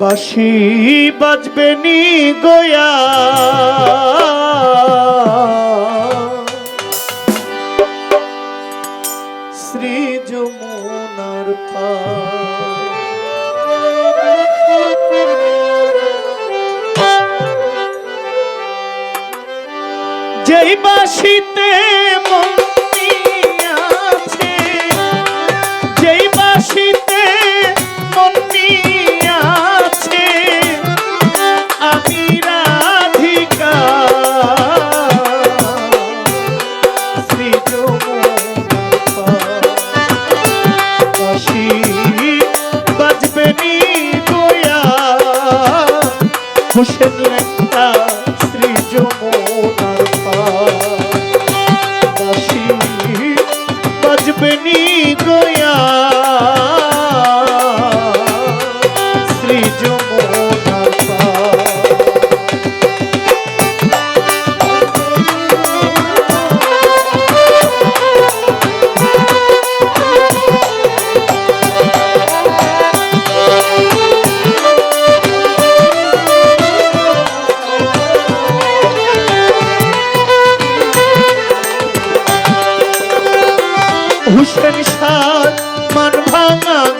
বাসি বাজবে নি গয়া। শ্রী যমুনার পা যেই বাসিতে মন না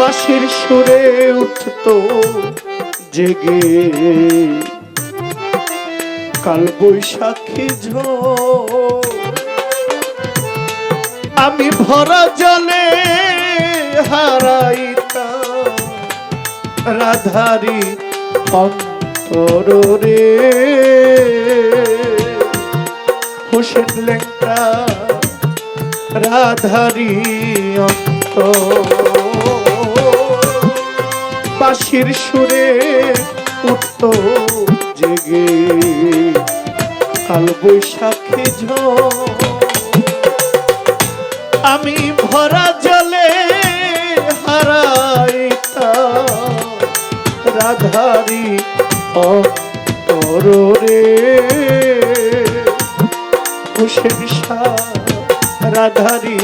বাঁশির সুরে উঠত জেগে। কাল বৈশাখী আমি ভরা জলে হারাইতা রাধারি অন্তর রে হোসেন লেখা রাধারি অন্তর বাঁশির সুরে উঠত জেগে। কাল বৈশাখী আমি ভরা জলে হারাইতা রাধারি অরে হুসেন শাহ রাধারি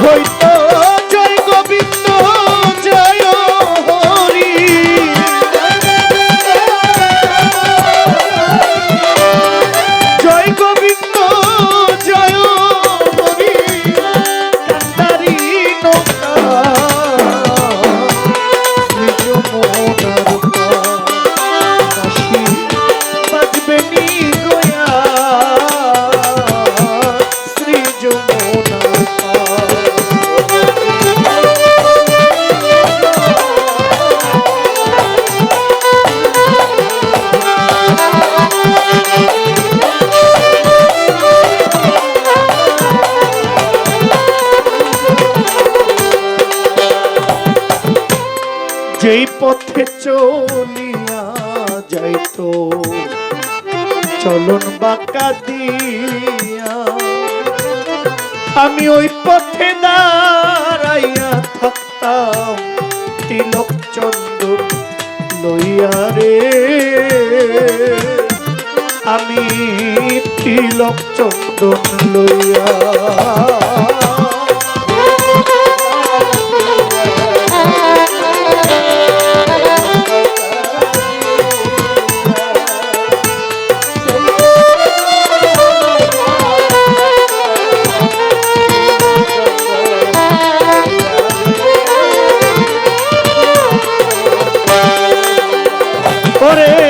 hoy. সেই পথে চলিয়া যাইত, চলন বাঁকা দিয়া। আমি ওই পথে দাঁড়াইয়া থাকতাম, তিলক চন্দ্র লইয়া রে। আমি তিলক চন্দ্র লইয়া ওরে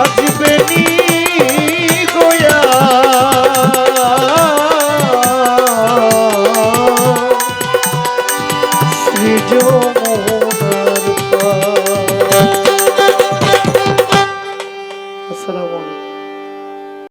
আজি